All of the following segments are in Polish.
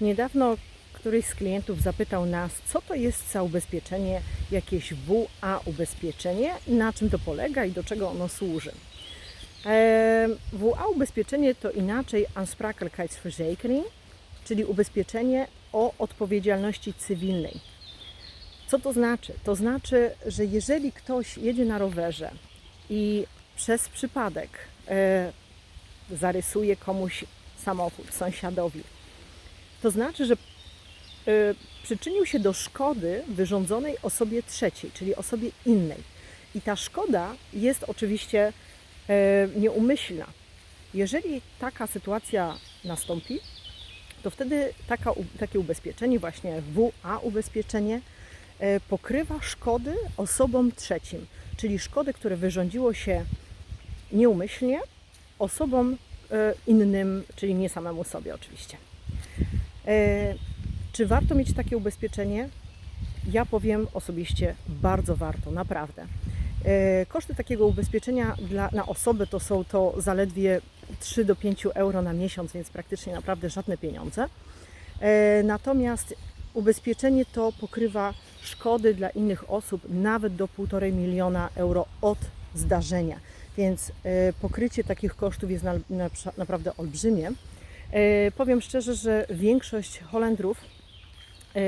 Niedawno któryś z klientów zapytał nas, co to jest za ubezpieczenie, jakieś WA ubezpieczenie, na czym to polega i do czego ono służy. WA ubezpieczenie to inaczej Aansprakelijkheidsverzekering, czyli ubezpieczenie o odpowiedzialności cywilnej. Co to znaczy? To znaczy, że jeżeli ktoś jedzie na rowerze i przez przypadek e, zarysuje komuś samochód, sąsiadowi, to znaczy, że e, przyczynił się do szkody wyrządzonej osobie trzeciej, czyli osobie innej. I ta szkoda jest oczywiście e, nieumyślna. Jeżeli taka sytuacja nastąpi, to wtedy taka, takie ubezpieczenie, właśnie WA ubezpieczenie, e, pokrywa szkody osobom trzecim, czyli szkody, które wyrządziło się nieumyślnie osobom innym, czyli nie samemu sobie oczywiście. E, Czy warto mieć takie ubezpieczenie? Ja powiem osobiście bardzo warto, naprawdę. E, Koszty takiego ubezpieczenia dla, na osobę to są to zaledwie 3 do 5 euro na miesiąc, więc praktycznie naprawdę żadne pieniądze. E, Natomiast ubezpieczenie to pokrywa szkody dla innych osób nawet do 1,5 miliona euro od zdarzenia. Więc pokrycie takich kosztów jest na, na, naprawdę olbrzymie. E, Powiem szczerze, że większość Holendrów e,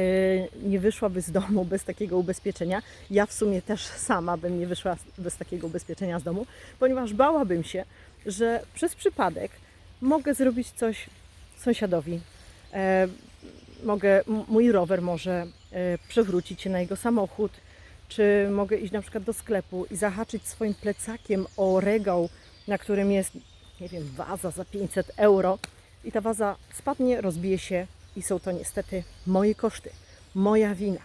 nie wyszłaby z domu bez takiego ubezpieczenia. Ja w sumie też sama bym nie wyszła bez takiego ubezpieczenia z domu, ponieważ bałabym się, że przez przypadek mogę zrobić coś sąsiadowi. E, mogę, mój rower może przewrócić się na jego samochód, czy mogę iść na przykład do sklepu i zahaczyć swoim plecakiem o regał, na którym jest, nie wiem, waza za 500 euro i ta waza spadnie, rozbije się i są to niestety moje koszty, moja wina.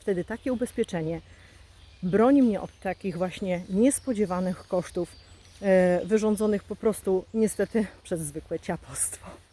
Wtedy takie ubezpieczenie broni mnie od takich właśnie niespodziewanych kosztów, e, wyrządzonych po prostu niestety przez zwykłe ciapostwo.